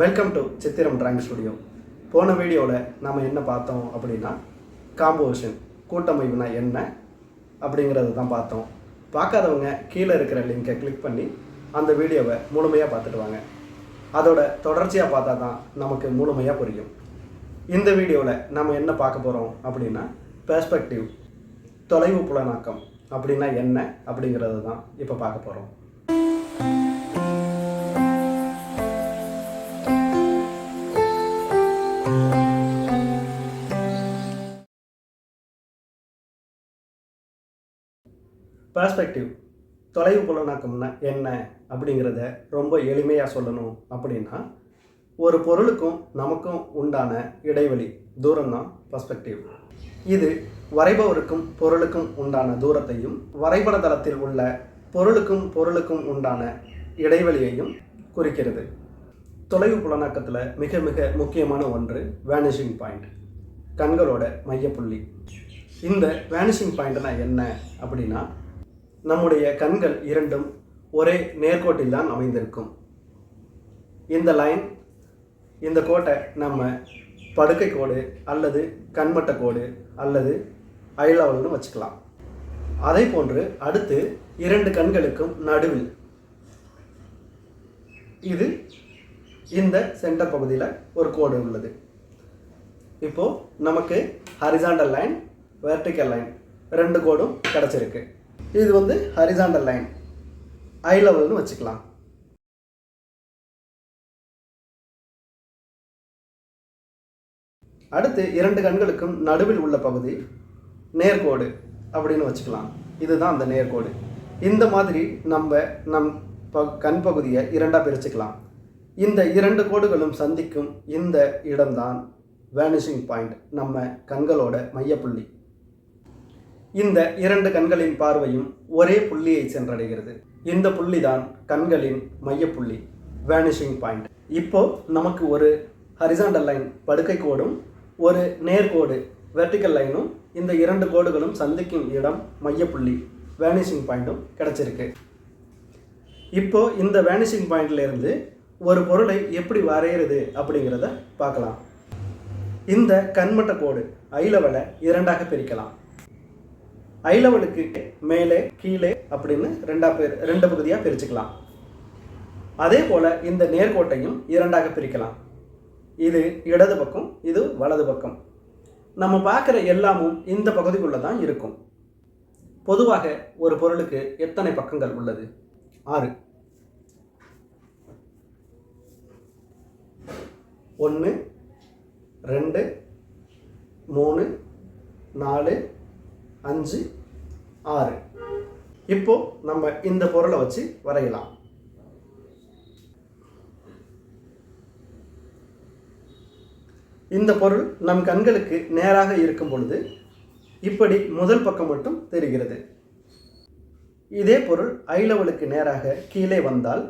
Welcome to Chithiram drawing studio போன வீடியோவில் நாம் என்ன பார்த்தோம் அப்படின்னா காம்போசிஷன் கூட்டமைப்புனா என்ன அப்படிங்கிறது தான் பார்த்தோம். பார்க்காதவங்க கீழே இருக்கிற லிங்கை கிளிக் பண்ணி அந்த வீடியோவை முழுமையாக பார்த்துட்டு வாங்க. அதோட தொடர்ச்சியாக பார்த்தா தான் நமக்கு முழுமையாக புரியும். இந்த வீடியோவில் நம்ம என்ன பார்க்க போகிறோம் அப்படின்னா பெர்ஸ்பெக்டிவ் தொலைவு புலனாக்கம் அப்படின்னா என்ன அப்படிங்கிறது தான் இப்போ பார்க்க போகிறோம் பெர்ஸ்பெக்டிவ் தொலைவு புலனாக்கம்னா என்ன அப்படிங்கிறத ரொம்ப எளிமையாக சொல்லணும் அப்படின்னா ஒரு பொருளுக்கும் நமக்கும் உண்டான இடைவெளி தூரம்தான் பெர்ஸ்பெக்டிவ் இது வரைபவருக்கும் பொருளுக்கும் உண்டான தூரத்தையும் வரைபட தளத்தில் உள்ள பொருளுக்கும் பொருளுக்கும் உண்டான இடைவெளியையும் குறிக்கிறது. தொலைவு புலனாக்கத்தில் மிக மிக முக்கியமான ஒன்று வேனிஷிங் பாயிண்ட் கண்களோட மையப்புள்ளி. இந்த வேனிஷிங் பாயிண்ட்னா என்ன அப்படின்னா நம்முடைய கண்கள் இரண்டும் ஒரே நேர்கோட்டில் தான் அமைந்திருக்கும். இந்த லைன் இந்த கோட்டை நம்ம படுக்கை கோடு அல்லது கண்மட்ட கோடு அல்லது ஐ லெவல்னு வச்சுக்கலாம். அதே போன்று அடுத்து இரண்டு கண்களுக்கும் நடுவில் இது இந்த சென்டர் பகுதியில் ஒரு கோடு உள்ளது. இப்போது நமக்கு ஹரிசாண்டல் லைன் வெர்டிக்கல் லைன் ரெண்டு கோடும் கிடச்சிருக்கு. இது வந்து ஹரிசாண்டல் லைன் ஐ லெவல்னு வச்சுக்கலாம். அடுத்து இரண்டு கண்களுக்கும் நடுவில் உள்ள பகுதி நேர்கோடு அப்படின்னு வச்சுக்கலாம். இதுதான் அந்த நேர்கோடு இந்த மாதிரி நம்ம நம் ப கண் பகுதியை இரண்டாக பிரிச்சுக்கலாம். இந்த இரண்டு கோடுகளும் சந்திக்கும் இந்த இடம்தான் வேனிஷிங் பாயிண்ட் நம்ம கண்களோட மையப்புள்ளி. இந்த இரண்டு கண்களின் பார்வையும் ஒரே புள்ளியை சென்றடைகிறது. இந்த புள்ளி தான் கண்களின் மையப்புள்ளி வேனிஷிங் பாயிண்ட் இப்போ நமக்கு ஒரு ஹரிசாண்டல் லைன் படுக்கை கோடும் ஒரு நேர்கோடு வெர்டிக்கல் லைனும் இந்த இரண்டு கோடுகளும் சந்திக்கும் இடம் மையப்புள்ளி வேனிஷிங் பாயிண்ட்டும் கிடைச்சிருக்கு. இப்போ இந்த வேனிஷிங் பாயிண்ட்லேருந்து ஒரு பொருளை எப்படி வரைகிறது அப்படிங்கிறத பார்க்கலாம். இந்த கண்மட்ட கோடு ஐ லெவலை இரண்டாக பிரிக்கலாம். ஐ லெவலுக்கு மேலே கீழே அப்படின்னு ரெண்டா பேர் ரெண்டு பகுதியாக பிரிச்சுக்கலாம். அதே போல் இந்த நேர்கோட்டையும் இரண்டாக பிரிக்கலாம். இது இடது பக்கம் இது வலது பக்கம். நம்ம பார்க்குற எல்லாமும் இந்த பகுதிக்குள்ளே தான் இருக்கும். பொதுவாக ஒரு பொருளுக்கு எத்தனை பக்கங்கள் உள்ளது? ஆறு. ஒன்று ரெண்டு மூணு நாலு அஞ்சு ஆறு. இப்போ நம்ம இந்த பொருளை வச்சு வரையலாம். இந்த பொருள் நம் கண்களுக்கு நேராக இருக்கும் பொழுது இப்படி முதல் பக்கம் மட்டும் தெரிகிறது. இதே பொருள் ஐ லெவலுக்கு நேராக கீழே வந்தால்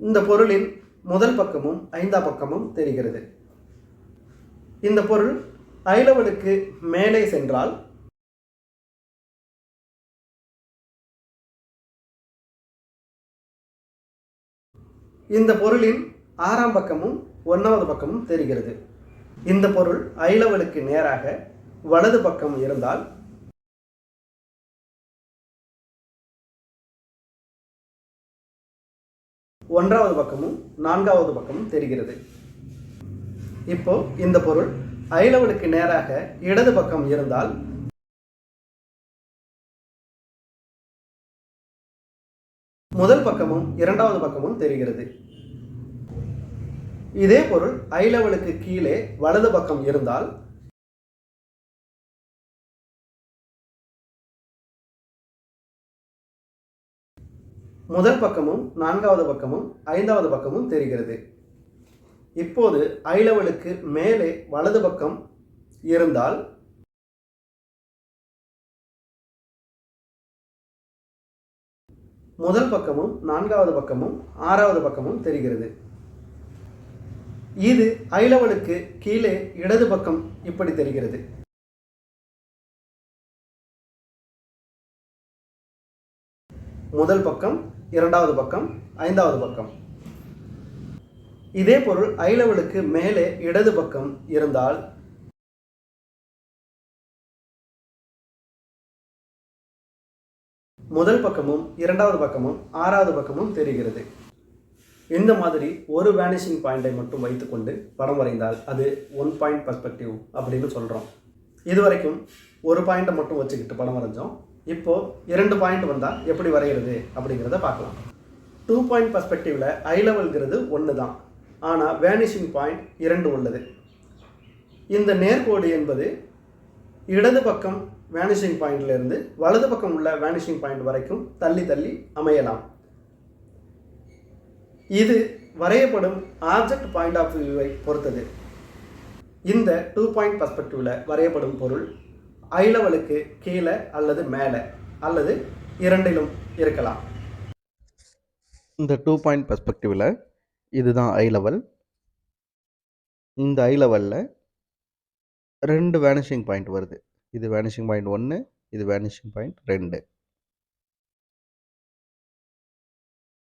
இந்த பொருளின் முதல் பக்கமும் ஐந்தாம் பக்கமும் தெரிகிறது. இந்த பொருள் ஐ லெவலுக்கு மேலே சென்றால் இந்த பொருளின் ஆறாம் பக்கமும் ஒன்றாவது பக்கமும் தெரிகிறது. இந்த பொருள் ஐ லெவலுக்கு நேராக வலது பக்கம் இருந்தால் ஒன்றாவது பக்கமும் நான்காவது பக்கமும் தெரிகிறது. இப்போ இந்த பொருள் ஐ லெவலுக்கு நேராக இடது பக்கம் இருந்தால் முதல் பக்கமும் இரண்டாவது பக்கமும் தெரிகிறது. இதே பொருள் ஐ லெவலுக்கு கீழே வலது பக்கம் இருந்தால் முதல் பக்கமும் நான்காவது பக்கமும் ஐந்தாவது பக்கமும் தெரிகிறது. இப்போது ஐ லெவலுக்கு மேலே வலது பக்கம் இருந்தால் முதல் பக்கமும் நான்காவது பக்கமும் ஆறாவது பக்கமும் தெரிகிறது. இது ஐ லெவலுக்கு கீழே இடது பக்கம் இப்படி தெரிகிறது. முதல் பக்கம் இரண்டாவது பக்கம் ஐந்தாவது பக்கம். இதே பொருள் ஐ லெவலுக்கு மேலே இடது பக்கம் இருந்தால் முதல் பக்கமும் இரண்டாவது பக்கமும் ஆறாவது பக்கமும் தெரிகிறது. இந்த மாதிரி ஒரு வேனிஷிங் பாயிண்டை மட்டும் வைத்துக்கொண்டு படம் வரைந்தால் அது ஒன் பாயிண்ட் பர்ஸ்பெக்டிவ் அப்படின்னு சொல்கிறோம் இது வரைக்கும் ஒரு பாயிண்ட்டை மட்டும் வச்சுக்கிட்டு படம் வரைஞ்சோம். இப்போது இரண்டு பாயிண்ட் வந்தால் எப்படி வரைகிறது அப்படிங்கிறத பார்க்கலாம். டூ பாயிண்ட் பர்ஸ்பெக்டிவில் ஐ லெவல்ங்கிறது ஒன்று தான் ஆனால் வேனிஷிங் பாயிண்ட் இரண்டு உள்ளது. இந்த நேர்கோடு என்பது இடது பக்கம் வேனிஷிங் பாயிண்ட்லேருந்து வலது பக்கம் உள்ள வேனிஷிங் பாயிண்ட் வரைக்கும் தள்ளி தள்ளி அமையலாம். இது வரையப்படும் ஆப்ஜெக்ட் பாயிண்ட் ஆஃப் வியூவை பொறுத்தது. இந்த டூ பாயிண்ட் பர்ஸ்பெக்டிவில் வரையப்படும் பொருள் ஐ லெவலுக்கு கீழே அல்லது மேலே அல்லது இரண்டிலும் இருக்கலாம். இந்த டூ பாயிண்ட் பர்ஸ்பெக்டிவில் இதுதான் ஐ லெவல் இந்த ஐ லெவலில் ரெண்டு வேனிஷிங் பாயிண்ட் வருது. இது வேனிஷிங் பாயிண்ட் ஒன்று இது வேனிஷிங் பாயிண்ட் ரெண்டு.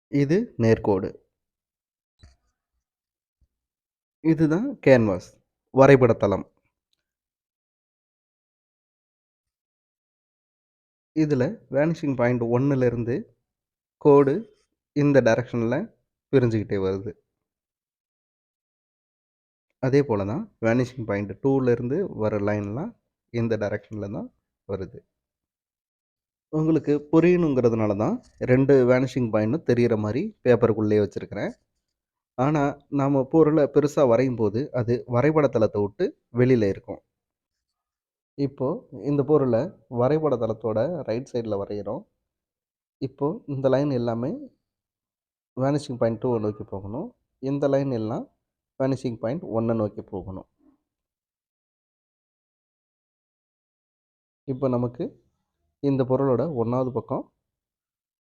இது நேர்கோடு. இதுதான் கேன்வாஸ் வரைபடத்தளம். இதில் வேனிஷிங் பாயிண்ட் ஒன்றுலேருந்து கோடு இந்த டைரக்ஷனில் பிரிஞ்சுக்கிட்டே வருது. அதே போல் தான் வேனிஷிங் பாயிண்ட் டூலேருந்து வர லைன்லாம் இந்த டைரக்ஷனில் தான் வருது. உங்களுக்கு புரியணுங்கிறதுனால தான் ரெண்டு வேனிஷிங் பாயிண்ட்டும் தெரிகிற மாதிரி பேப்பருக்குள்ளேயே வச்சுருக்கிறேன். ஆனால் நாம் பொருளை பெருசாக வரையும் போது அது வரைபடத்தளத்தை விட்டு வெளியில் இருக்கும். இப்போது இந்த பொருளை வரைபட தளத்தோட ரைட் சைடில் வரைகிறோம் இப்போது இந்த லைன் எல்லாமே வேனிஷிங் பாயிண்ட் டூவை நோக்கி போகணும். இந்த லைன் எல்லாம் வேனிஷிங் பாயிண்ட் ஒன்றை நோக்கி போகணும். இப்போ நமக்கு இந்த பொருளோட ஒன்றாவது பக்கம்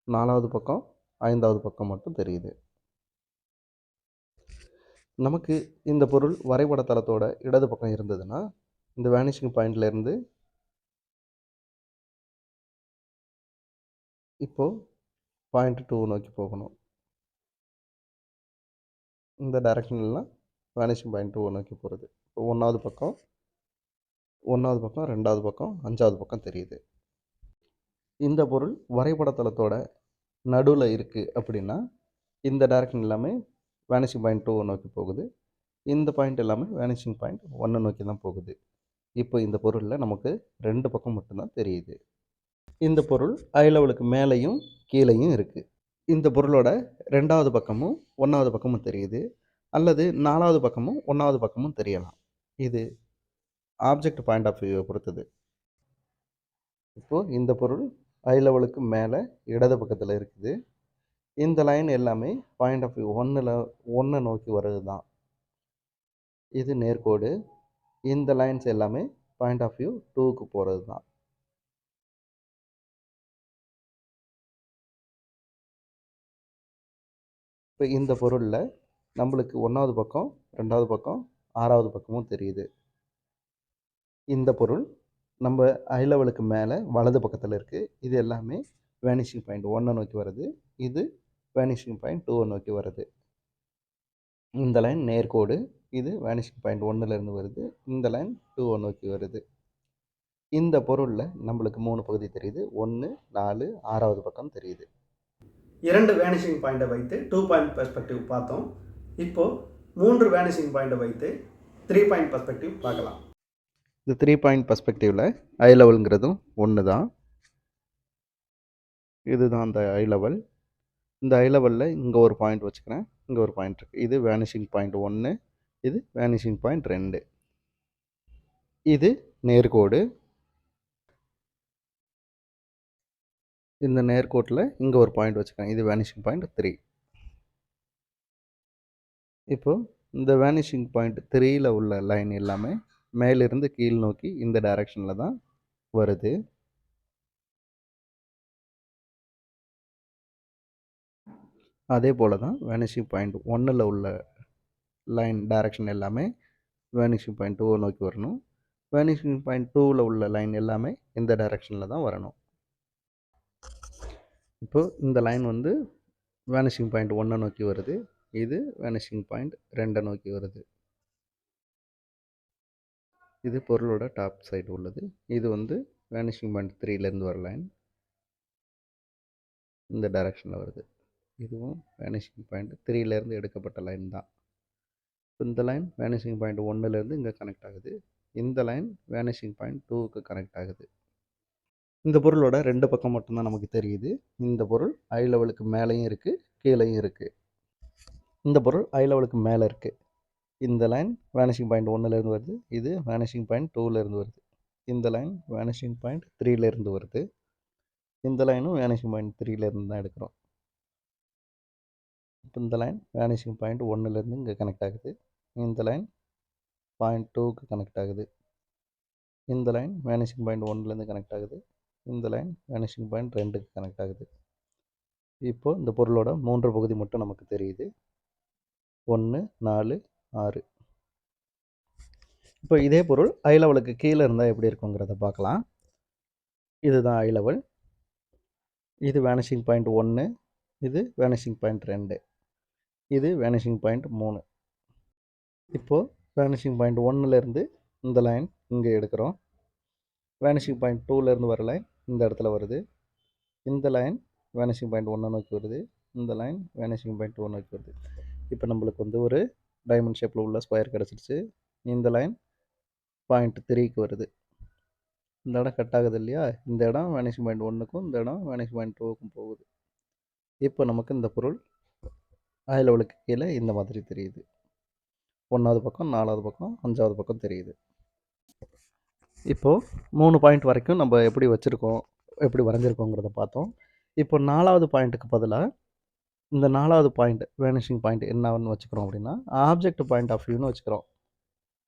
நாலாவது பக்கம் ஐந்தாவது பக்கம் மட்டும் தெரியுது. நமக்கு இந்த பொருள் வரைபட தளத்தோட இடது பக்கம் இருந்ததுன்னா இந்த வேனிஷிங் பாயிண்ட்லேருந்து இப்போது பாயிண்ட் டூ நோக்கி போகணும். இந்த டைரக்ஷன்லாம் வேனிஷிங் பாயிண்ட் டூ நோக்கி போகிறது இப்போ ஒன்றாவது பக்கம் ஒன்றாவது பக்கம் ரெண்டாவது பக்கம் அஞ்சாவது பக்கம் தெரியுது. இந்த பொருள் வரைபடத்தளத்தோட நடுவில் இருக்குது அப்படின்னா இந்த டைரக்ஷன் எல்லாமே வேனிஷிங் பாயிண்ட் டூ நோக்கி போகுது. இந்த பாயிண்ட் எல்லாமே வேனிஷிங் பாயிண்ட் ஒன்றை நோக்கி தான் போகுது. இப்போ இந்த பொருளில் நமக்கு ரெண்டு பக்கம் மட்டும்தான் தெரியுது. இந்த பொருள் ஐ லெவலுக்கு மேலேயும் கீழேயும் இருக்குது இந்த பொருளோட ரெண்டாவது பக்கமும் ஒன்றாவது பக்கமும் தெரியுது. அல்லது நாலாவது பக்கமும் ஒன்றாவது பக்கமும் தெரியலாம். இது ஆப்ஜெக்ட் பாயிண்ட் ஆஃப் வியூவை பொறுத்தது. இப்போது இந்த பொருள் ஐ லெவலுக்கு மேலே இடது பக்கத்தில் இருக்குது. இந்த லைன் எல்லாமே பாயிண்ட் ஆஃப் வியூ ஒன்றில் ஒன்றை நோக்கி வர்றது தான் இது நேர்கோடு இந்த லைன்ஸ் எல்லாமே பாயிண்ட் ஆஃப் வியூ டூக்கு போகிறது தான் இப்போ இந்த பொருளில் நம்மளுக்கு ஒன்றாவது பக்கம் ரெண்டாவது பக்கம் ஆறாவது பக்கமும் தெரியுது. இந்த பொருள் நம்ம ஐ லெவலுக்கு மேலே வலது பக்கத்தில் இருக்குது இது எல்லாமே வேனிஷிங் பாயிண்ட் ஒன்றை நோக்கி வருது இது வேனிஷிங் பாயிண்ட் டூவை நோக்கி வருது இந்த லைன் நேர்கோடு இது வேனிஷிங் பாயிண்ட் ஒன்றுலேருந்து வருது. இந்த லைன் டூவை நோக்கி வருது. இந்த பொருளில் நம்மளுக்கு மூணு பகுதி தெரியுது. ஒன்று நாலு ஆறாவது பக்கம் தெரியுது. இரண்டு வேனிஷிங் பாயிண்டை வைத்து டூ பாயிண்ட் பெர்ஸ்பெக்டிவ் பார்த்தோம். இப்போது மூன்று வேனிஷிங் பாயிண்டை வைத்து த்ரீ பாயிண்ட் பெர்ஸ்பெக்டிவ் பார்க்கலாம். இந்த த்ரீ பாயிண்ட் பர்ஸ்பெக்டிவில் ஐ லெவலுங்கிறதும் ஒன்று தான். இதுதான் அந்த ஐ லெவல் இந்த ஐ லெவலில் இங்கே ஒரு பாயிண்ட் வச்சுக்கிறேன். இங்கே ஒரு பாயிண்ட் இருக்குது இது வேனிஷிங் பாயிண்ட் ஒன்று இது வேனிஷிங் பாயிண்ட் ரெண்டு. இது நேர்கோடு. இந்த நேர்கோட்டில் இங்கே ஒரு பாயிண்ட் வச்சுக்கிறேன் இது வேனிஷிங் பாயிண்ட் த்ரீ இப்போது இந்த வேனிஷிங் பாயிண்ட் த்ரீயில் உள்ள லைன் எல்லாமே மேலிருந்து கீழ் நோக்கி இந்த டைரக்ஷனில் தான் வருது. அதே போல் தான் வேனிஷிங் பாயிண்ட் ஒன்னில் உள்ள லைன் டைரக்ஷன் எல்லாமே வேனிஷிங் பாயிண்ட் டூவை நோக்கி வரணும். வேனிஷிங் பாயிண்ட் டூவில் உள்ள லைன் எல்லாமே இந்த டைரக்ஷனில் தான் வரணும். இப்போது இந்த லைன் வந்து வேனிஷிங் பாயிண்ட் ஒன்றை நோக்கி வருது. இது வேனிஷிங் பாயிண்ட் ரெண்டை நோக்கி வருது. இது பொருளோட டாப் சைடு உள்ளது. இது வந்து வேனிஷிங் பாயிண்ட் த்ரீலேருந்து வர லைன் இந்த டைரக்ஷனில் வருது. இதுவும் வேனிஷிங் பாயிண்ட் த்ரீலேருந்து எடுக்கப்பட்ட லைன் தான். இந்த லைன் வேனிஷிங் பாயிண்ட் ஒன்றுலேருந்து இங்கே கனெக்ட் ஆகுது. இந்த லைன் வேனிஷிங் பாயிண்ட் டூவுக்கு கனெக்ட் ஆகுது. இந்த பொருளோட ரெண்டு பக்கம் மட்டும்தான் நமக்கு தெரியுது. இந்த பொருள் ஐ லெவலுக்கு மேலேயும் இருக்குது கீழேயும் இருக்குது இந்த பொருள் ஐ லெவலுக்கு மேலே இருக்குது இந்த லைன் வேனிஷிங் பாயிண்ட் ஒன்றுலேருந்து வருது இது வேனிஷிங் பாயிண்ட் டூவிலேருந்து வருது. இந்த லைன் வேனிஷிங் பாயிண்ட் த்ரீலேருந்து வருது. இந்த லைனும் வேனிஷிங் பாயிண்ட் த்ரீலேருந்து தான் எடுக்கிறோம். இப்போ இந்த லைன் வேனிஷிங் பாயிண்ட் ஒன்றுலேருந்து இங்கே கனெக்ட் ஆகுது. இந்த லைன் பாயிண்ட் டூக்கு கனெக்ட் ஆகுது. இந்த லைன் வேனிஷிங் பாயிண்ட் ஒன்றுலேருந்து கனெக்ட் ஆகுது. இந்த லைன் வேனிஷிங் பாயிண்ட் ரெண்டுக்கு கனெக்ட் ஆகுது. இப்போ இந்த பொருளோட மூன்று பகுதி மட்டும் நமக்கு தெரியுது. ஒன்று நாலு ஆறு. இப்போ இதே பொருள் ஐ லெவலுக்கு கீழே இருந்தால் எப்படி இருக்குங்கிறத பார்க்கலாம். இதுதான் ஐ லெவல் இது வேனிஷிங் பாயிண்ட் ஒன்று இது வேனிஷிங் பாயிண்ட் ரெண்டு. இது வேனிஷிங் பாயிண்ட் மூணு. இப்போது வேனிஷிங் பாயிண்ட் ஒன்றுலேருந்து இந்த லைன் இங்கே எடுக்கிறோம். வேனிஷிங் பாயிண்ட் டூலேருந்து வர லைன் இந்த இடத்துல வருது. இந்த லைன் வேனிஷிங் பாயிண்ட் ஒன்றை நோக்கி வருது. இந்த லைன் வேனிஷிங் பாயிண்ட் டூ நோக்கி வருது. இப்போ நம்மளுக்கு வந்து ஒரு டைமண்ட் ஷேப்பில் உள்ள ஸ்கொயர் கிடச்சிருச்சு. இந்த லைன் பாயிண்ட் த்ரீக்கு வருது. இந்த இடம் கட் ஆகுது இல்லையா? இந்த இடம் வேனிஷிங் பாயிண்ட் ஒன்றுக்கும் இந்த இடம் வேனிஷிங் பாயிண்ட் டூவுக்கும் போகுது. இப்போ நமக்கு இந்த பொருள் ஐ லெவலுக்கு கீழே இந்த மாதிரி தெரியுது. ஒன்றாவது பக்கம் நாலாவது பக்கம் அஞ்சாவது பக்கம் தெரியுது. இப்போது மூணு பாயிண்ட் வரைக்கும் நம்ம எப்படி வச்சுருக்கோம் எப்படி வரைஞ்சிருக்கோங்கிறத பார்த்தோம். இப்போ நாலாவது பாயிண்ட்டுக்கு பதிலாக இந்த நாலாவது பாயிண்ட் வேனிஷிங் பாயிண்ட் என்னன்னு வச்சுக்கிறோம் அப்படின்னா ஆப்ஜெக்ட் பாயிண்ட் ஆஃப் வியூன்னு வச்சுக்கிறோம்.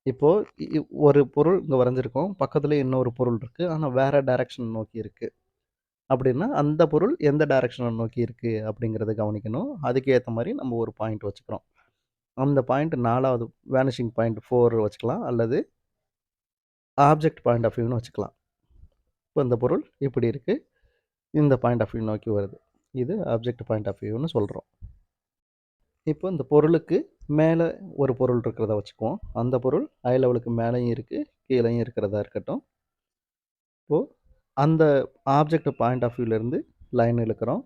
இப்போது ஒரு பொருள் இங்கே வரைஞ்சிருக்கோம் பக்கத்தில் இன்னொரு பொருள் இருக்குது ஆனால் வேறு டைரக்ஷன் நோக்கி இருக்குது அப்படின்னா அந்த பொருள் எந்த டைரக்ஷனை நோக்கி இருக்குது அப்படிங்கிறத கவனிக்கணும். அதுக்கு ஏற்ற மாதிரி நம்ம ஒரு பாயிண்ட் வச்சுக்கிறோம். அந்த பாயிண்ட் நாலாவது வேனிஷிங் பாயிண்ட் ஃபோர் வச்சுக்கலாம். அல்லது ஆப்ஜெக்ட் பாயிண்ட் ஆஃப் வியூன்னு வச்சுக்கலாம். இப்போ இந்த பொருள் இப்படி இருக்குது இந்த பாயிண்ட் ஆஃப் வியூ நோக்கி வருது. இது ஆப்ஜெக்ட் பாயிண்ட் ஆஃப் வியூன்னு சொல்கிறோம் இப்போ இந்த பொருளுக்கு மேலே ஒரு பொருள் இருக்கிறத வச்சுக்குவோம். அந்த பொருள் ஐ லெவலுக்கு மேலேயும் இருக்குது கீழேயும் இருக்கிறதா இருக்கட்டும். இப்போது அந்த ஆப்ஜெக்ட் பாயிண்ட் ஆஃப் வியூலேருந்து லைன் இழுக்கிறோம்.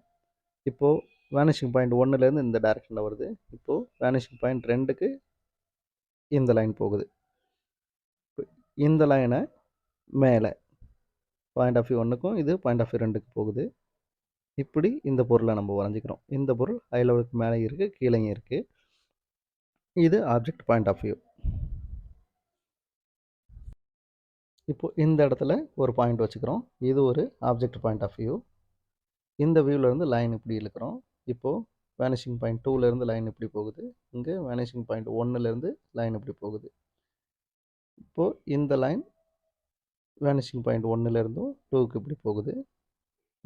இப்போது வேனிஷிங் பாயிண்ட் ஒன்றுலேருந்து இந்த டேரெக்ஷனில் வருது. இப்போது வேனிஷிங் பாயிண்ட் ரெண்டுக்கு இந்த லைன் போகுது. இந்த லைனை மேலே பாயிண்ட் ஆஃப் வியூ ஒன்றுக்கும் இது பாயிண்ட் ஆஃப் வியூ ரெண்டுக்கு போகுது. இப்படி இந்த பொருளை நம்ம வரைஞ்சிக்கிறோம். இந்த பொருள் ஹை லெவலுக்கு மேலே இருக்குது கீழேயும் இருக்குது இது ஆப்ஜெக்ட் பாயிண்ட் ஆஃப் வியூ இப்போது இந்த இடத்துல ஒரு பாயிண்ட் வச்சுக்கிறோம். இது ஒரு ஆப்ஜெக்ட் பாயிண்ட் ஆஃப் வியூ இந்த வியூவிலேருந்து லைன் இப்படி இழுக்கிறோம். இப்போது வேனிஷிங் பாயிண்ட் டூலேருந்து லைன் இப்படி போகுது. இங்கே வேனிஷிங் பாயிண்ட் ஒன்னுலேருந்து லைன் இப்படி போகுது. இப்போது இந்த லைன் வேனிஷிங் பாயிண்ட் ஒன்றுலேருந்தும் டூக்கு இப்படி போகுது.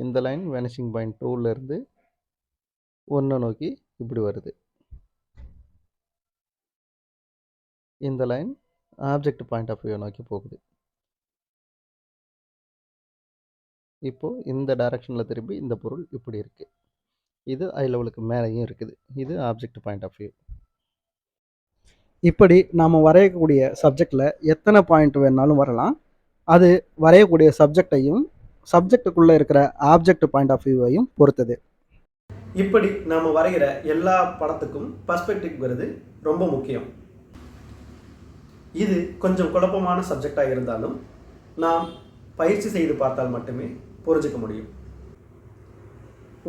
இந்த லைன் வேனிஷிங் பாயிண்ட் டூலேருந்து ஒன்றை நோக்கி இப்படி வருது. இந்த line object point of view நோக்கி போகுது. இப்போது இந்த டைரக்ஷனில் திரும்பி இந்த பொருள் இப்படி இருக்குது இது ஐ லெவலுக்கு மேலேயும் இருக்குது. இது ஆப்ஜெக்ட் பாயிண்ட் ஆஃப் வியூ இப்படி நாம் வரையக்கூடிய சப்ஜெக்டில் எத்தனை பாயிண்ட் வேணாலும் வரலாம். அது வரையக்கூடிய சப்ஜெக்டையும் சப்ஜெக்டுக்குள்ளே இருக்கிற ஆப்ஜெக்ட் பாயிண்ட் ஆஃப் வியூவையும் பொறுத்தது. இப்படி நாம் வரைகிற எல்லா படத்துக்கும் பர்ஸ்பெக்டிவ்ங்கிறது ரொம்ப முக்கியம். இது கொஞ்சம் குழப்பமான சப்ஜெக்டாக இருந்தாலும் நாம் பயிற்சி செய்து பார்த்தால் மட்டுமே புரிஞ்சுக்க முடியும்.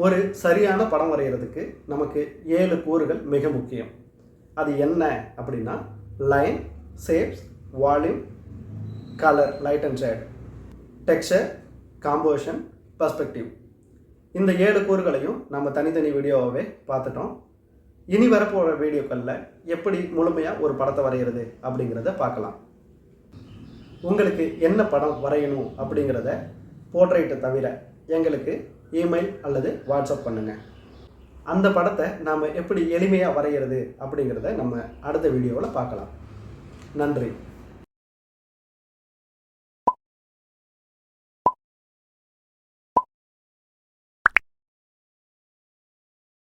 ஒரு சரியான படம் வரைகிறதுக்கு நமக்கு ஏழு கூறுகள் மிக முக்கியம். அது என்ன அப்படின்னா line shapes volume colour light and shade texture composition perspective இந்த ஏழு கூறுகளையும் நம்ம தனித்தனி வீடியோவாகவே பார்த்துட்டோம். இனி வரப்போகிற வீடியோக்களில் எப்படி முழுமையாக ஒரு படத்தை வரைகிறது அப்படிங்கிறத பார்க்கலாம். உங்களுக்கு என்ன படம் வரையணும் அப்படிங்கிறத போர்ட்ரைட்டை தவிர எங்களுக்கு இமெயில் அல்லது வாட்ஸ்அப் பண்ணுங்கள் அந்த படத்தை நாம் எப்படி எளிமையாக வரைகிறது அப்படிங்கிறத நம்ம அடுத்த வீடியோவில் பார்க்கலாம். நன்றி.